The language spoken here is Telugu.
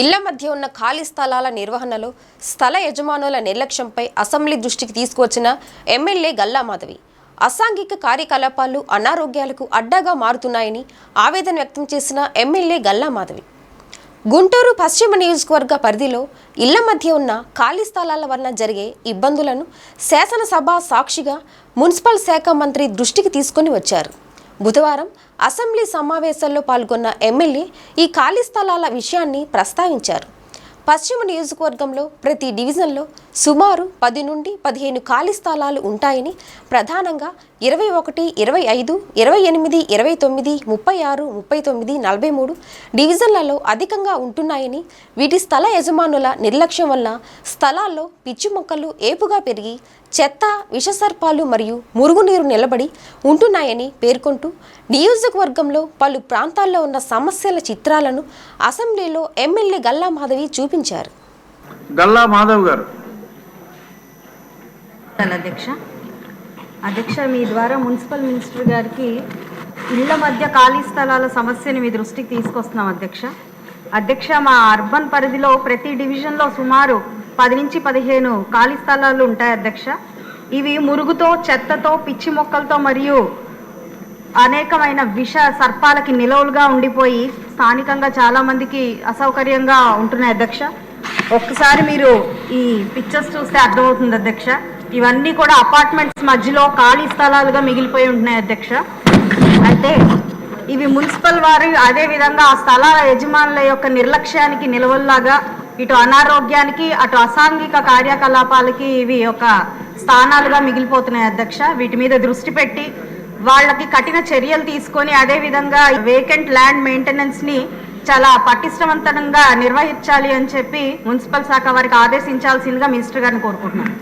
ఇళ్ళ మధ్య ఉన్న ఖాళీ స్థలాల నిర్వహణలో స్థల యజమానుల నిర్లక్ష్యంపై అసెంబ్లీ దృష్టికి తీసుకువచ్చిన ఎమ్మెల్యే గల్లా మాధవి అసాంఘిక కార్యకలాపాలు అనారోగ్యాలకు అడ్డాగా మారుతున్నాయని ఆవేదన వ్యక్తం చేసిన ఎమ్మెల్యే గల్లా మాధవి. గుంటూరు పశ్చిమ నియోజకవర్గ పరిధిలో ఇళ్ళ మధ్య ఉన్న ఖాళీ స్థలాల వలన జరిగే ఇబ్బందులను శాసనసభ సాక్షిగా మున్సిపల్ శాఖ మంత్రి దృష్టికి తీసుకొని వచ్చారు. బుధవారం అసెంబ్లీ సమావేశాల్లో పాల్గొన్న ఎమ్మెల్యే ఈ ఖాళీ స్థలాల విషయాన్ని ప్రస్తావించారు. పశ్చిమ నియోజకవర్గంలో ప్రతి డివిజన్లో సుమారు పది నుండి పదిహేను ఖాళీ స్థలాలు ఉంటాయని ప్రధానంగా ఇరవై ఒకటి ఇరవై ఐదు ఇరవై ఎనిమిది ఇరవై తొమ్మిది ముప్పై ఆరు ముప్పై తొమ్మిది నలభై మూడు డివిజన్లలో అధికంగా ఉంటున్నాయని వీటి స్థల యజమానుల నిర్లక్ష్యం వల్ల స్థలాల్లో పిచ్చి మొక్కలు ఏపుగా పెరిగి చెత్త విషసర్పాలు మరియు మురుగునీరు నిలబడి ఉంటున్నాయని పేర్కొంటూ నియోజకవర్గంలో పలు ప్రాంతాల్లో ఉన్న సమస్యల చిత్రాలను అసెంబ్లీలో ఎమ్మెల్యే గల్లా మాధవి చూపి చూపించారు గల్లా మాధవ్ గారు. అధ్యక్ష. అధ్యక్ష మీ ద్వారా మున్సిపల్ మినిస్టర్ గారికి ఇళ్ళ మధ్య ఖాళీ స్థలాల సమస్యని మీ దృష్టికి తీసుకొస్తున్నాం అధ్యక్ష. అధ్యక్ష మా అర్బన్ పరిధిలో ప్రతి డివిజన్లో సుమారు పది నుంచి పదిహేను ఖాళీ స్థలాలు ఉంటాయి అధ్యక్ష. ఇవి మురుగుతో చెత్తతో పిచ్చి మొక్కలతో మరియు అనేకమైన విష సర్పాలకి నిలవులుగా ఉండిపోయి స్థానికంగా చాలా మందికి అసౌకర్యంగా ఉంటున్నాయి అధ్యక్ష. ఒక్కసారి మీరు ఈ పిక్చర్స్ చూస్తే అర్థమవుతుంది అధ్యక్ష. ఇవన్నీ కూడా అపార్ట్మెంట్స్ మధ్యలో ఖాళీ స్థలాలుగా మిగిలిపోయి ఉంటున్నాయి అధ్యక్ష. అయితే ఇవి మున్సిపల్ వారు అదే విధంగా ఆ స్థలాల యజమానుల యొక్క నిర్లక్ష్యానికి నిలవల్లాగా ఇటు అనారోగ్యానికి అటు అసాంఘిక కార్యకలాపాలకి ఇవి ఒక స్థానాలుగా మిగిలిపోతున్నాయి అధ్యక్ష. వీటి మీద దృష్టి పెట్టి వాళ్ళకి కఠిన చర్యలు తీసుకొని అదే విధంగా వేకెంట్ ల్యాండ్ మెయింటెనెన్స్ని చాలా పటిష్టవంతంగా నిర్వహించాలి అని చెప్పి మున్సిపల్ శాఖ వారికి ఆదేశించాల్సిందిగా మినిస్టర్ గారిని కోరుకుంటున్నాను.